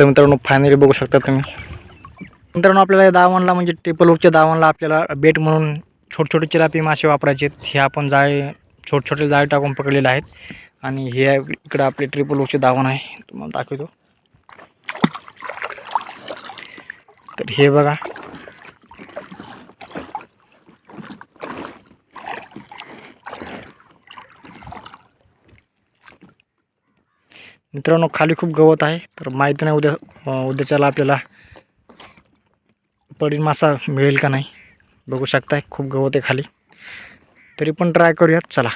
तर मित्रांनो फायनली बघू शकता तुम्ही. मित्रांनो आपल्याला या दावणला म्हणजे टेपलवरच्या दावणला आपल्याला बेट म्हणून छोटे छोटे चिलापी मासे वापरायचे आहेत. हे आपण जाळे छोटे छोटे जाळे टाकून पकडलेले आहेत. आणि हे इकडं आपले ट्रिपल हुकचे दावण आहे. तुम्हाला दाखवतो. तर हे बघा. मित्रांनो खाली खूप गवत आहे तर माहिती नाही उद्या उद्याच्याला आपल्याला पडील मासा मिळेल का नाही. बघू शकताय खूप गवत आहे खाली. तरी पण ट्राय करूयात चला.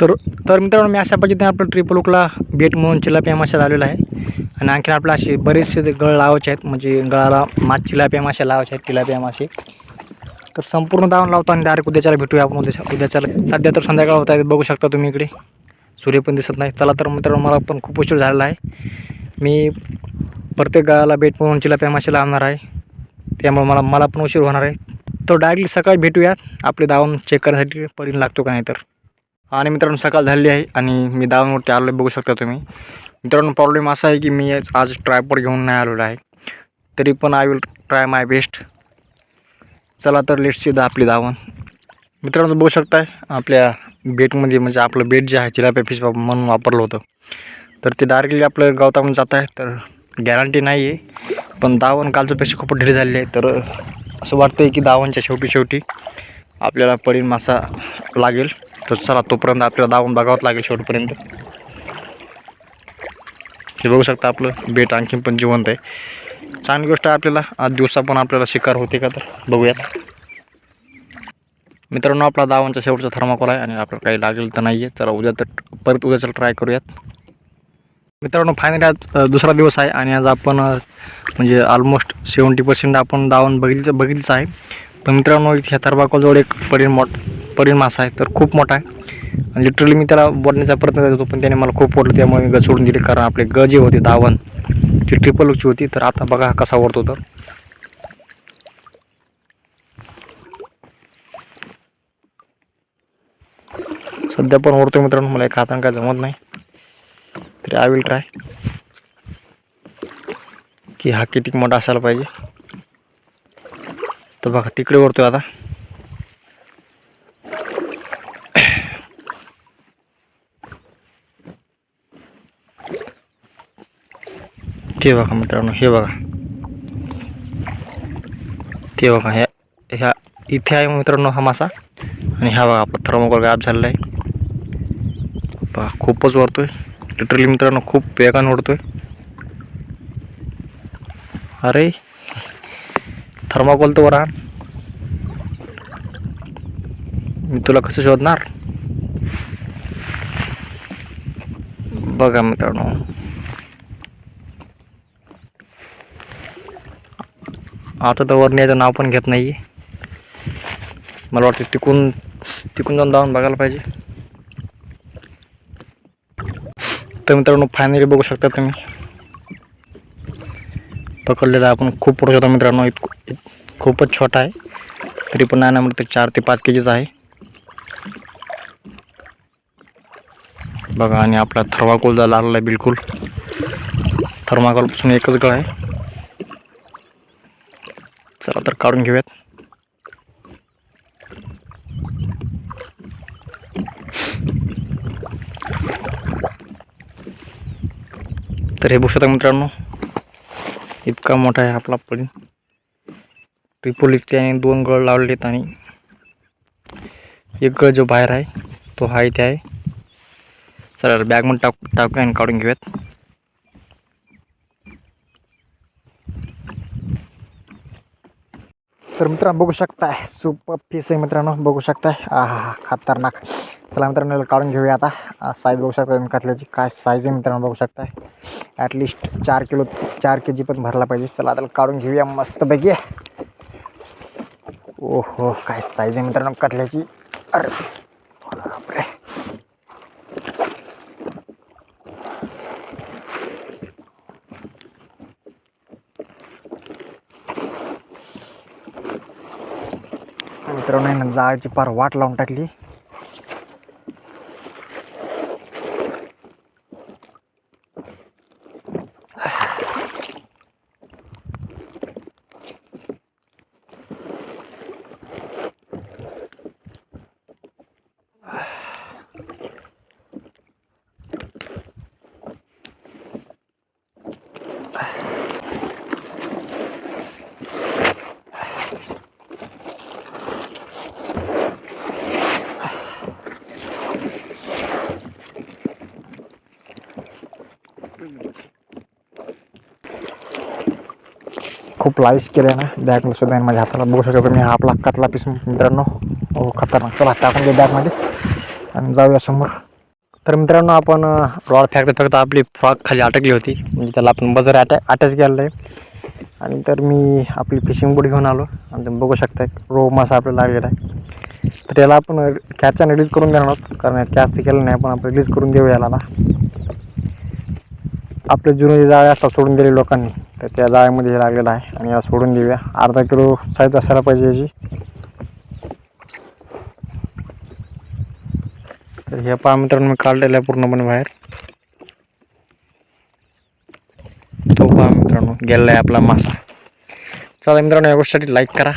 तर तर मित्रांनो मी अशा पद्धतीने आपलं ट्रिपल उकला बेट म्हणून चिलाप्या माशा लावलेला आहे. आणि आणखी आपल्या असे बरेचसे गळ लावायचे आहेत म्हणजे गळाला माछ चिलाप्या मासे लावायचे आहेत टिलापिया मासे. तर संपूर्ण दावण लावतो आणि डायरेक्ट उद्याच्याला भेटूया आपण उद्या उद्याच्याला. सध्या तर संध्याकाळ होत आहे बघू शकता तुम्ही इकडे. सूर्य पण दिसत नाही. चला तर मित्रांनो मला पण खूप उशीर झालेला आहे. मी प्रत्येक गावाला भेट म्हणून चिलाप्या माशीला आणणार आहे. त्यामुळे मला मला पण उशीर होणार आहे. तर डायरेक्टली सकाळी भेटूयात. आपले दावण चेक करण्यासाठी पडीन लागतो का नाही तर. आणि मित्रांनो सकाळ झालेली आहे आणि मी दावणवरती आलो बघू शकता तुम्ही. मित्रांनो प्रॉब्लेम असा आहे की मी आज ट्रायपॉड घेऊन नाही आलेलो आहे. तरी पण I will try my best चला तर लेट सी आपली दावण मित्रांनो बघू शकताय आपल्या बेटमध्ये म्हणजे आपलं बेट जे आहे चिलाप्या फिश म्हणून वापरलं होतं. तर ते डायरेक्टली आपलं गवतामध्ये जात आहे तर गॅरंटी नाही आहे पण दावण कालच्यापेक्षा खूप ढिले झाले आहे तर असं वाटतं आहे की दावणच्या शेवटी शेवटी आपल्याला पडीन मासा लागेल. तर चला तोपर्यंत आपल्याला दावण बघावंच लागेल शेवटपर्यंत. हे बघू शकता आपलं बेट आणखीन पण जिवंत आहे. चांगली गोष्ट आहे आपल्याला. आज दिवसा पण आपल्याला शिकार होते का तर बघूयात. मित्रांनो आपला दावांचा शेवटचा थर्माकोल आहे आणि आपल्याला काही लागेल तर नाही आहे चला उद्या तर परत उद्याचं ट्राय करूयात. मित्रांनो फायनली आज दुसरा दिवस आहे आणि आज आपण म्हणजे ऑलमोस्ट सेवन्टी पर्सेंट आपण दावण बघितलं बघितलंच आहे. पण मित्रांनो ह्या थर्माकोलजवळ एक परीण मोठ परीण मासा आहे तर खूप मोठा आहे. आणि लिटरली मी त्याला बोलण्याचा प्रयत्न करत होतो पण त्याने मला खूप ओढलं त्यामुळे मी ग सोडून दिली कारण आपले ग जे होते दावण ती ट्रिपल उची होती तर आता बघा कसा ओढतो तर. सध्या पण ओढतो मित्रांनो मला एक हातानं काय जमत नाही. तरी आय विल ट्राय की हा किती मोठा असायला पाहिजे. तर बघा तिकडे ओढतोय आता. ते बघा मित्रांनो हे बघा. ते बघा ह्या ह्या इथे आहे मित्रांनो हा मासा. आणि हा बघा आपला गायब झालेला आहे. बघा खूपच वरतोय. लिटरली मित्रांनो खूप वेगाने ओढतोय. अरे थर्माकोल तर वर. आण मी तुला कसं शोधणार? बघा मित्रांनो. आता तर वरण्याचं नाव पण घेत नाही मला वाटतं तिकून तिकून जाऊन जाऊन बघायला पाहिजे. तर मित्रांनो फायनली बघू शकता तुम्ही. पकडलेला आपण खूप पुढे होता मित्रांनो. इत- खूपच छोटा आहे. तरी पण नाही ना म्हणते चार ते पाच के जीचा आहे. बघा आणि आपला थर्माकोल झाला आलेला आहे बिलकुल. थर्माकोलपासून एकच गळ आहे. चला तर काढून घेऊयात. तर हे बघू शकता मित्रांनो इतका मोठा आहे आपला पडी ट्रिपल आणि दोन गळ लावलेत आणि एक गळ जो बाहेर आहे तो हा इथे आहे. चला बॅगमध्ये टाक टाकूया आणि काढून घेऊयात. तर मित्रांनो बघू शकताय सुपर पीस आहे मित्रांनो बघू शकताय. आहा खतरनाक. चला मित्रांनो काढून घेऊया आता. साईज बघू शकता तुम्ही कतल्याची काय साईज आहे मित्रांनो बघू शकताय. ॲटलिस्ट चार किलो चार के जी पण भरला पाहिजे. चला त्याला काढून घेऊया मस्तपैकी. ओहो काय साईज आहे मित्रांनो कतल्याची अरे. मित्रांनो यानं जाळची पार वाट लावून टाकली. खूप लाईस केलं ना. बॅगला सुद्धा माझ्या हाताला. बघू शकतो मी हा आपला कतला पीस मित्रांनो. हो खतरनाक. चला टाकून दे बॅगमध्ये आणि जाऊया समोर. तर मित्रांनो आपण रॉड फेकता फेकता आपली फ्रॉक खाली अटकली होती. म्हणजे त्याला आपण बजर अटॅ अटॅच केलेलं आहे. आणि तर मी आपली फिशिंग बोट घेऊन आलो. आणि तुम्ही बघू शकता रो मासा आपल्याला लागलेला आहे. तर याला आपण कॅचचा रिलीज करून देणार आहोत. कारण कॅच तर केलं नाही आपण आपण रिलीज करून देऊ याला आपले जुने जे जाळे असतात सोडून दिले लोकांनी. तर त्या जाळ्यामध्ये हे लागलेलं आहे. आणि याला सोडून देऊया. अर्धा किलो साईज असायला पाहिजे याची. तर ह्या पहा मित्रांनो मी काढलेलं आहे पूर्णपणे बाहेर. तो पहा मित्रांनो गेलेला आहे आपला मासा. चला मित्रांनो या गोष्टीसाठी लाईक करा.